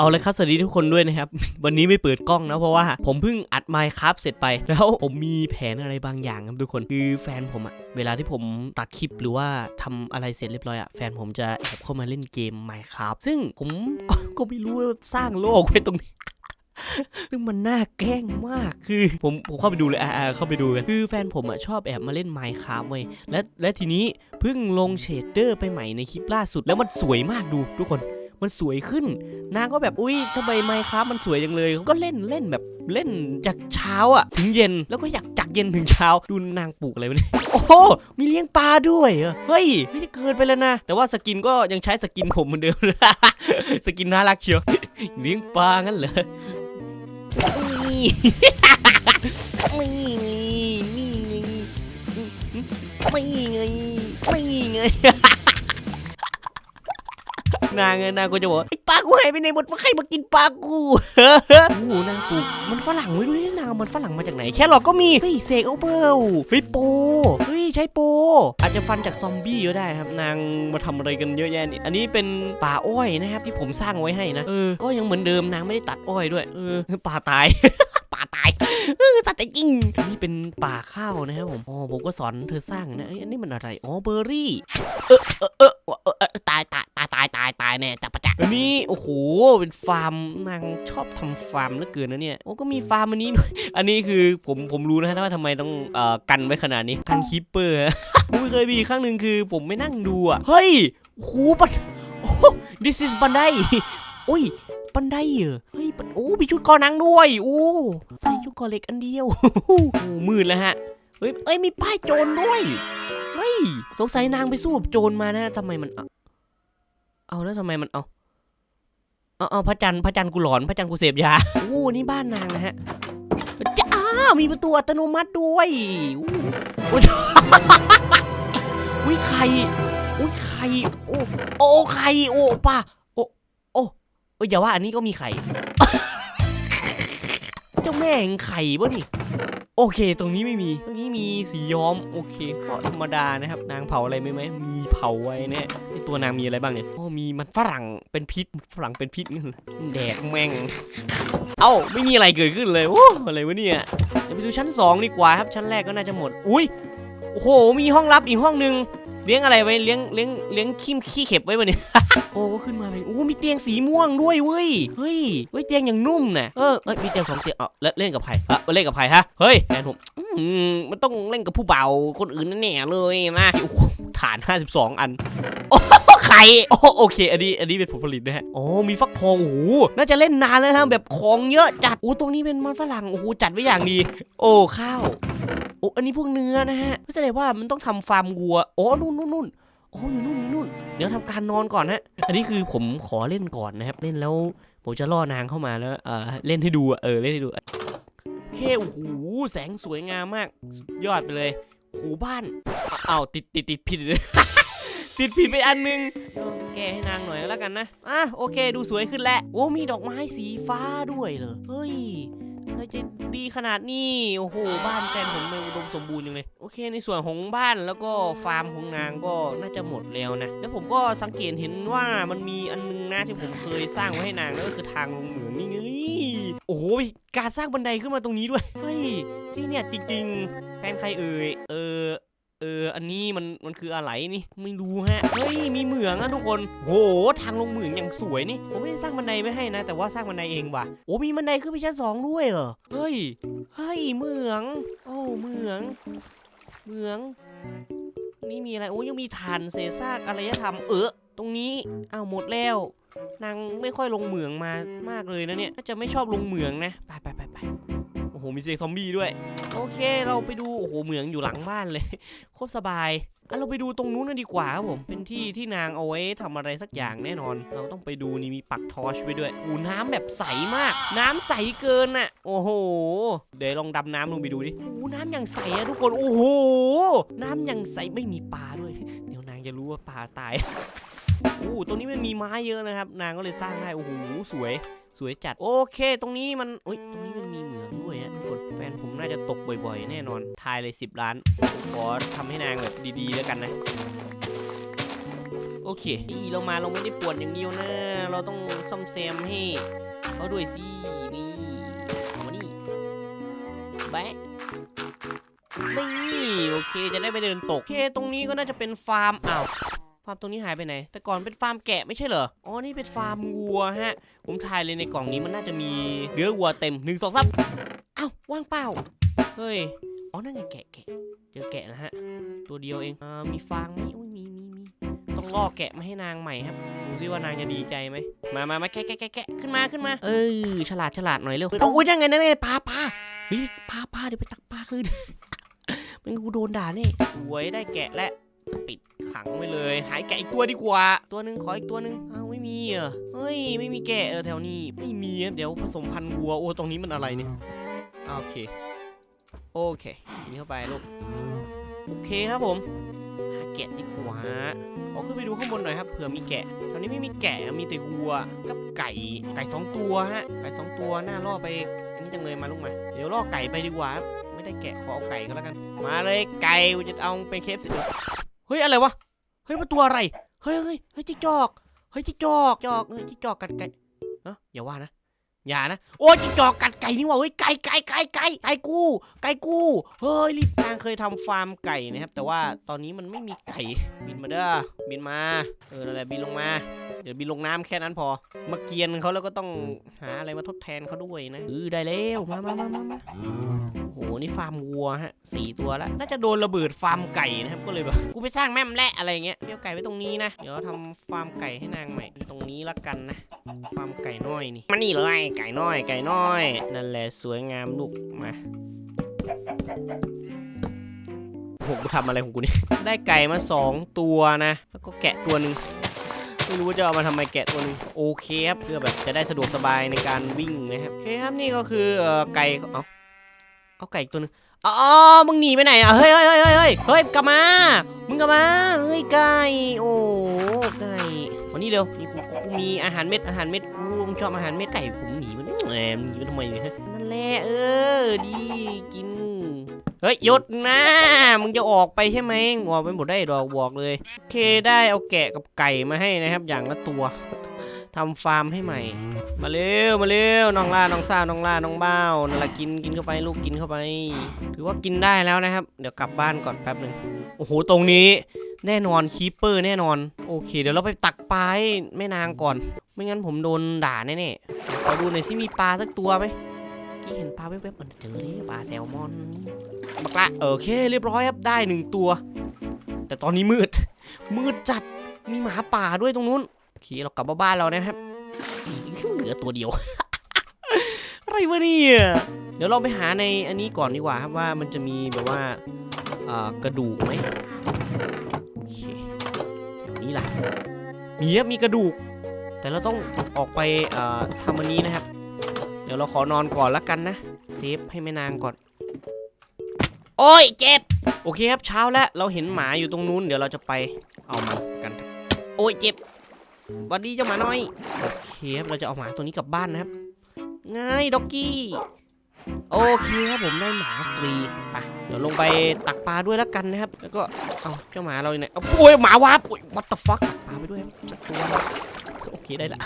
เอาเลยครับสวัสดีทุกคนด้วยนะครับ วันนี้ไม่เปิดกล้องนะเพราะว่า ผมเพิ่งอัดไมค์ครับเสร็จไป แล้วผมมีแผนอะไรบางอย่างครับทุกคนคือแฟนผมอะเวลาที่ผมตัดคลิปหรือว่าทำอะไรเสร็จเรียบร้อยอะแฟนผมจะแอบเข้ามาเล่นเกมไมค์ครับซึ่งผมก็ก็ไม่รู้สร้างโลกไว้ตรงนี้ซึ่งมันน่าแกล้งมาก คือผมผมเข้าไปดูเลยอ่าเข้าไปดูกัน คือแฟนผมอะชอบแอบมาเล่นไมค์ครับเว้ย และและทีนี้เพิ่งลงเชดเดอร์ไปใหม่ในคลิปล่าสุด แล้วมันสวยมากดูทุกคน มันสวยขึ้น นางก็แบบอุ้ยทำไมไมค์ครับมันสวยจังเลยก็เล่นเล่นแบบเล่นจากเช้าอะ ถึงเย็นแล้วก็อยากจากเย็นถึงเช้า ดูนางปลูกอะไรวะเนี่ยโอ้โหมีเลี้ยงปลาด้วยเฮ้ยไม่ได้เกินไปแล้วนะ แต่ว่าสกินก็ยังใช้สกินผมเหมือนเดิมสกินน่ารักเชียวเลี้ยงปลางั้นเหรอนี่นี่นี่นี่ไม่ไง นางนางก็จะบอกไอ้ปลากูหายไปไหนหมดว่าใครมากินปลากูโอ้โหนางปลูกมันฝรั่งไว้ด้วยนะนางมันฝรั่งมาจากไหนแค่หรอกก็มีเฮ้ยเซกเอาเบิลเฮ้ยโปเฮ้ยใช้โป อาจจะฟันจากซอมบี้ก็ได้ครับนางมาทำอะไรกันเยอะแยะนี่อันนี้เป็นป่าอ้อยนะครับที่ผมสร้างไว้ให้นะเออก็ยังเหมือนเดิมนางไม่ได้ตัดอ้อยด้วยเออป่าตายป่าตายเออตัดแต่จริง นี่เป็นป่าข้าวนะครับผม อ๋อ ผมก็สอนเธอสร้างนะอันนี้มันอะไร อ๋อ เบอร์รี่ เออเออเออเออเอ เป็นฟาร์มนางชอบทำฟาร์มเหลือเกินนะเนี่ยโอ้ก็มีฟาร์มอันนี้ด้วยอันนี้คือผมผมรู้นะฮะว่าทำไมต้องเอ่อกันไว้ขนาดนี้กันคีปเปอร์ผมเคยมีครั้งหนึ่งคือผมไม่นั่งดูอะเฮ้ยโอ้โหบันโอ้ this is บันไดโอ้ยบันไดเหรอเฮ้ยบันโอ้มีชุดกอนังด้วยโอ้ใส่ชุดกอเหล็กอันเดียวโอ้มืดแล้วฮะเฮ้ยเอ้ยมีป้ายโจรด้วยเฮ้ยสงสัยนางไปสู้กับโจรมานะทำไมมันเอาเอาแล้วทำไมมันเอา เออพระจันทร์พระจันทร์กูหลอนพระจันทร์กูเสพยาโอ้นี่บ้านนางนะฮะจ้าอ้ามีประตูอัตโนมัติด้วยอู้อุ้ยไข่อุ้ยไข่โอ้โอ้ไข่โอ้ป้าโอ้โอ้อย่าว่าอันนี้ก็มีไข่เจ้าแม่แห่งไข่ปะนี่ โอเค ตรงนี้ไม่มี ตรงนี้มีสีย้อม โอเค ก็ธรรมดานะครับ นางเผาอะไรไหมไหม มีเผาไว้แน่ไอตัวนางมีอะไรบ้างเนี่ยโอ้มีมันฝรั่งเป็นพิษ ฝรั่งเป็นพิษงั้นเหรอแดกแม่ง เอ้า ไม่มีอะไรเกิดขึ้นเลยโอ้อะไรวะเนี่ย เดี๋ยวไปดูชั้นสองดีกว่าครับ ชั้นแรกก็น่าจะหมด อุ้ย โอ้โห มีห้องลับอีกห้องหนึ่งเลี้ยงอะไรไว้ เลี้ยง เลี้ยง เลี้ยงขี้ขี้เข็บไว้ปะเนี่ย โอ้ก็ขึ้นมาเป็นโอ้มีเตียงสีม่วงด้วยเว้ยเฮ้ยเฮ้ยเตียงอย่างนุ่มนะเออเอ้ยมีเตียงสองเตียงเออแล้วเล่นกับใครเออเล่นกับใครฮะเฮ้ยแฟนผมอืมมันต้องเล่นกับผู้เบาคนอื่นแน่เลยนะโอ้โหฐาน 52 อันโอ้ไข่โอ้โอเค อันนี้ อันนี้เป็นผลผลิตนะฮะโอ้มีฟักทอง โอ้โห น่าจะเล่นนานแล้วนะแบบของเยอะจัด โอ้ ตรงนี้เป็นมันฝรั่ง โอ้โห จัดไว้อย่างดี โอ้ ข้าว โอ้ อันนี้พวกเนื้อนะฮะ ไม่แสดงว่ามันต้องทำฟาร์มวัว โอ้ นู่นนู่นนู่น โอ้อยู่นู่นอยู่นู่น เดี๋ยวทำการนอนก่อนฮะ อันนี้คือผมขอเล่นก่อนนะครับ เล่นแล้วผมจะล่อนางเข้ามาแล้ว เออเล่นให้ดู เออ เล่นให้ดู โอเค โอ้โห แสงสวยงามมาก ยอดไปเลยโอ้โหบ้านอ้าวติดติดติดผิดเลย ติดผิดไปอันนึงแกให้นางหน่อยแล้วกันนะ อะ โอเค ดูสวยขึ้นแล้ว โอ้มีดอกไม้สีฟ้าด้วยเหรอ เฮ้ย อะไรจะดีขนาดนี้โอ้โหบ้านแฟนผมมันอุดมสมบูรณ์จังเลยโอเค ในส่วนของบ้านแล้วก็ฟาร์มของนางก็น่าจะหมดแล้วนะแล้วผมก็สังเกตเห็นว่ามันมีอันนึงนะที่ผมเคยสร้างไว้ให้นางนั่นก็คือทางลงเหมืองนี่ไงโอ้โหการสร้างบันไดขึ้นมาตรงนี้ด้วยเฮ้ยที่เนี่ยจริงๆแฟนใครเอ่ยเออ เออ อันนี้มันมันคืออะไรนี่ไม่รู้ฮะ เฮ้ย มีเหมืองอะทุกคน โห ทางลงเหมืองอย่างสวยนี่ ผมไม่ได้สร้างบันไดไม่ให้นะ แต่ว่าสร้างบันไดเองว่ะ โอ้มีบันไดขึ้นไปชั้นสองด้วยเหรอ เฮ้ย เฮ้ย เหมือง โอ้เหมือง เหมือง นี่มีอะไร โอ้ยังมีฐานเศษซากอารยธรรม เออตรงนี้ อ้าวหมดแล้ว นางไม่ค่อยลงเหมืองมามากเลยนะเนี่ยน่าจะไม่ชอบลงเหมืองนะ ไปไปไปไป มีเสียงซอมบี้ด้วย โอเค เราไปดู โอ้โห เหมืองอยู่หลังบ้านเลย โคตรสบายอะเราไปดูตรงนู้นกันดีกว่าครับผม เป็นที่ที่นางเอาไว้ทำอะไรสักอย่างแน่นอน เราต้องไปดูนี่มีปักทอชไว้ด้วยอ้น้ำแบบใสมาก น้ำใสเกินอะ โอ้โห เดี๋ยวลองดำน้ำลงไปดูดิอ้น้ำอย่างใสอะทุกคน โอ้โห น้ำอย่างใสไม่มีปลาด้วย เดี๋ยวนางจะรู้ว่าปลาตายโอ้ตรงนี้มันมีไม้เยอะนะครับ นางก็เลยสร้างได้ โอ้โห สวย สวยจัด โอเค ตรงนี้มันเอ้ย ตรงนี้มันมี ด้วยฮะกคนแฟนผมน่าจะตกบ่อยๆ แน่นอน ทายเลย 10 ล้าน ขอทำให้นางแบบดีๆ แล้วกันนะ โอเคนี่เรามาเราไม่ได้ปวดอย่างเดียวนะ เราต้องซ่อมแซมให้เขาด้วยสิ นี่เอามานี่แบะนี่โอเคจะได้ไปเดินตก โอเค ตรงนี้ก็น่าจะเป็นฟาร์มอ้าวฟาร์มตรงนี้หายไปไหน แต่ก่อนเป็นฟาร์มแกะไม่ใช่เหรอ อ๋อ นี่เป็นฟาร์มวัวฮะ ผมถ่ายเลยในกล่องนี้มันน่าจะมีเนื้อวัวเต็มหนึ่งส อ้าวว่างเปล่า เฮ้ย อ๋อ นั่นไงแกะแกะเจอแกะแล้วฮะ ตัวเดียวเองอ่ามีฟางไหมอุ้ยมีมีมีต้องล่อแกะมาให้นางใหม่ครับ ดูซิว่านางจะดีใจไหม มามามาแกะแกะแกะแกะขึ้นมาขึ้นมา เออ ฉลาดฉลาดหน่อยเร็วโอ้ยนั่นไงนั่นไงปลาปลาเฮ้ยปลาปลาเดี๋ยวไปตักปลาคืนมันกูโดนด่าแน่สวยได้แกะและปิดขังไว้เลย หายแกะอีกตัวดีกว่า ตัวหนึ่งขออีกตัวหนึ่งอ้าวไม่มีเหรอเฮ้ย ไม่มีแกะเออแถวนี้ ไม่มีเดี๋ยวผสมพันธุ์วัวโอ้ตรงนี้มันอะไรเนี่ย โอเค โอเคกินเข้าไปลูก โอเคครับผม หาแกะดีกว่าขอขึ้นไปดูข้างบนหน่อยครับ เผื่อมีแกะตอนนี้ไม่มีแกะ มีแต่วัว กับไก่ ไก่สองตัวฮะ ไก่สองตัวหน่าล่อไป อันนี้จังเลยมาลูกมา เดี๋ยวล่อไก่ไปดีกว่า ไม่ได้แกะขอเอาไก่ก็แล้วกัน มาเลยไก่จะเอาเป็นเคฟสิเฮ้ยอะไรวะ เฮ้ยมันตัวอะไร เฮ้ยเฮ้ยเฮ้ยจิ๊กจอก เฮ้ยจิ๊กจอก จอก เฮ้ยจิ๊กจอกกัดไก่เอ้ออย่าว่านะ อย่านะ โอ้ยจิ๊กจอกกัดไก่นี่ว่าเฮ้ยไก่ไก่ไก่ไก่ไก่กู ไก่กู เฮ้ยรีบนางเคยทำฟาร์มไก่นะครับ แต่ว่าตอนนี้มันไม่มีไก่บินมาเด้อบินมาเอออะไรบินลงมา เดี๋ยวบินลงน้ำแค่นั้นพอ มาเกียนเขาแล้วก็ต้องหาอะไรมาทดแทนเขาด้วยนะเออได้แล้วมามามามา หนี่ฟาร์มวัวฮะสี่ตัวแล้ว น่าจะโดนระเบิดฟาร์มไก่นะครับ ก็เลยแบบ กูไปสร้างแม่มแหละอะไรเงี้ยเที่ยวไก่ไว้ตรงนี้นะ เดี๋ยวทำฟาร์มไก่ให้นางใหม่ตรงนี้ละกันนะ ฟาร์มไก่น้อยนี่ มานี่เลยไก่น้อย ไก่น้อย นั่นแหละสวยงามลูก มาผมกูทำอะไรของกูเนี่ย ได้ไก่มาสองตัวนะ แล้วก็แกะตัวหนึ่งไม่รู้ว่าจะเอามาทำไมแกะตัวหนึ่งโอเคครับเพื่อแบบจะได้สะดวกสบายในการวิ่งนะครับโอเคครับนี่ก็คือออไก่เอา เอาไก่อีกตัวนึงอ๋อมึงหนีไปไหนอะเฮ้ยเฮ้ยเฮ้ยเฮ้ยเฮ้ยกลับมา มึงกลับมาเฮ้ยไก่โอ้ไก่วันนี้เร็วนี่กูกูมีอาหารเม็ดอาหารเม็ดกูมึงชอบอาหารเม็ดไก่ผมหนีมันแหมมึงหนีมันทำไมเนี่ยนั่นแหละเออดีกินเฮ้ยหยุดนะมึงจะออกไปใช่ไหมออกไปหมดได้ดอกบอกเลยโอเคได้เอาแกะกับไก่มาให้นะครับ อย่างละตัว ทำฟาร์มให้ใหม่ มาเร็วมาเร็วน้องล่าน้องซ่าน้องล่าน้องเบ้านั่นแหละกินกินเข้าไปลูกกินเข้าไป ถือว่ากินได้แล้วนะครับ เดี๋ยวกลับบ้านก่อนแป๊บหนึ่งโอ้โหตรงนี้ แน่นอนคีปเปอร์แน่นอนโอเค เดี๋ยวเราไปตักปลาให้แม่นางก่อน ไม่งั้นผมโดนด่าแน่ๆขอดูหน่อยสิมีปลาสักตัวไหมเมื่อกี้เห็นปลาแวบๆมันเจอนี่ปลาแซลมอนบักละโอเค เรียบร้อยครับได้หนึ่งตัว แต่ตอนนี้มืด มืดจัดมีหมาป่าด้วยตรงนู้น โอเคเรากลับมาบ้านเรานะครับเหลือตัวเดียว อะไรวะเนี่ย เดี๋ยวเราไปหาในอันนี้ก่อนดีกว่าครับว่ามันจะมีแบบว่ากระดูกไหมโอเคเดี๋ยวนี้ล่ะ มีครับมีกระดูก แต่เราต้องออกไปทำอันนี้นะครับ เดี๋ยวเราขอนอนก่อนละกันนะ เซฟให้แม่นางก่อน โอ้ยเจ็บ โอเคครับเช้าแล้ว เราเห็นหมาอยู่ตรงนู้น เดี๋ยวเราจะไปเอามันกัน โอ้ยเจ็บ หวัดดีเจ้าหมาน้อย โอเคครับเราจะเอาหมาตัวนี้กลับบ้านนะครับ ง่ายด็อกกี้ โอเคครับผมได้หมาฟรีไปเดี๋ยวลงไปตักปลาด้วยแล้วกันนะครับ แล้วก็ เอาเจ้าหมาเราอยู่ไหนเอาโอ้ยหมาวาบโอ้ย what the fuck ตักปลาไปด้วยครับสักตัวโอเคได้ละ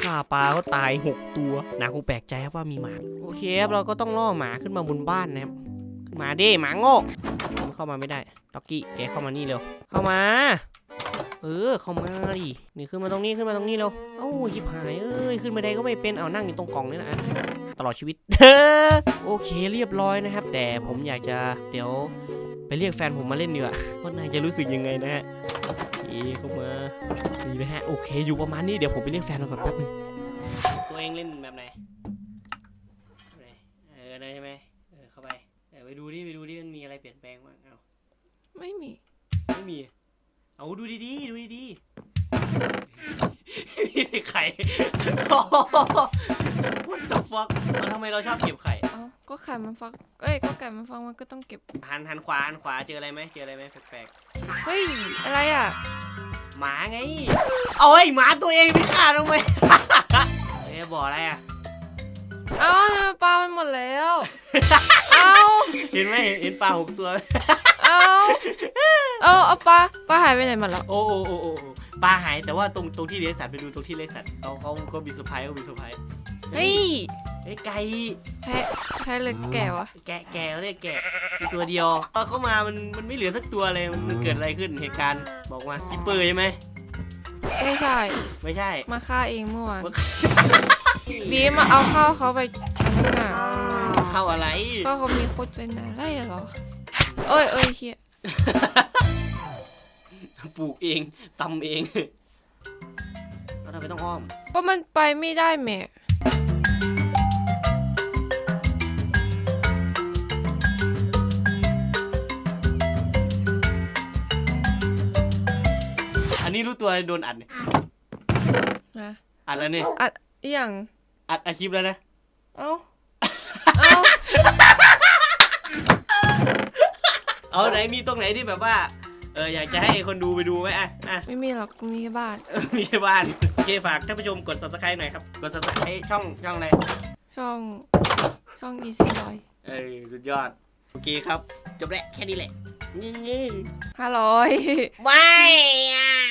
ฆ่าปลาก็ตายหกตัวนาคงแปลกใจครับว่ามีหมา โอเคครับเราก็ต้องล่อหมาขึ้นมาบนบ้านนะครับมาดิหมาโง่มันเข้ามาไม่ได้ด็อกกี้แกเข้ามานี่เร็ว เข้ามา เออเข้ามาดินี่ขึ้นมาตรงนี้ขึ้นมาตรงนี้เร็วเอ้ายิบหายเอ้ยขึ้นไปได้ก็ไม่เป็นเอานั่งอยู่ตรงกล่องนี่นะตลอดชีวิตโอเคเรียบร้อยนะครับ แต่ผมอยากจะเดี๋ยวไปเรียกแฟนผมมาเล่นดีกว่าว่านายจะรู้สึกยังไงนะฮะโอเคเข้ามานี่นะฮะโอเคอยู่ประมาณนี้เดี๋ยวผมไปเรียกแฟนมาก่อนแป๊บนึงตัวเองเล่นแบบไหนแบบไหนเออได้ใช่ไหมเออเข้าไปเออไปดูดิไปดูดิมันมีอะไรเปลี่ยนแปลงบ้างเอาไม่มีไม่มี เอาดูดีๆดูดีๆมีแต่ไข่ What the fuck เอาทำไมเราชอบเก็บไข่ เอ้าก็ไข่มันฟัก เอ้ย ก็ไก่มันฟักมันก็ต้องเก็บ หันหันขวาหันขวาเจออะไรไหมเจออะไรไหมแปลกเฮ้ย อะไรอะ ๆหมาไง เอาไอ้ยหมาตัวเองไปฆ่าทำไม เอ้ยบอกอะไรอะ เอ้าทำไมปลามันหมดแล้ว เอ้า เห็นไหมเห็นเห็นปลาหกตัว เเอาเอาเอาปลาปลาหายไปไหนหมดแล้ว โอ้โอ้โอ้โอ้โอ้ปลาหายแต่ว่าตรงตรงที่เลี้ยงสัตว์ไปดูตรงที่เลี้ยงสัตว์เขาเขาเขามีเซอร์ไพรส์เขามีเซอร์ไพรส์เฮ้ยเฮ้ยไก่แพ้แพ้เลยแก่วะ แกะแกะเขาเรียกแกะมีตัวเดียวพอเข้ามามันมันไม่เหลือสักตัวเลยมันมันเกิดอะไรขึ้นเหตุการณ์บอกมาคิปเปอร์ใช่ไหมไม่ใช่ ไม่ใช่ มาฆ่าเองเมื่อวานมาบีมมาเอาข้าวเขาไปนั่นน่ะเข้าอะไร ก็เขามีโคตรเป็นอะไรเหรอ เอ้ยเอ้ยเฮียปลูกเองตำเองแล้วทำไมต้องอ้อม ก็มันไปไม่ได้แหม่อันนี้รู้ตัวโดนอัดเนี่ยนะอัดแล้วเนี่ยอัดอหย่างอัดอาคลิปแล้วนะ เอ้า เอ้า เอาไหนมีตรงไหนที่แบบว่าเอออยากจะให้คนดูไปดูไหมอะอะ ไม่มีหรอกกูมีแค่บ้านเออมีแค่บ้าน โอเคฝากท่านผู้ชมกด subscribe หน่อยครับ กด subscribe ช่องช่องอะไร ช่องช่อง easy boy เออสุดยอด โอเคครับ จบแล้วแค่นี้แหละห้าร้อย ไม่อะ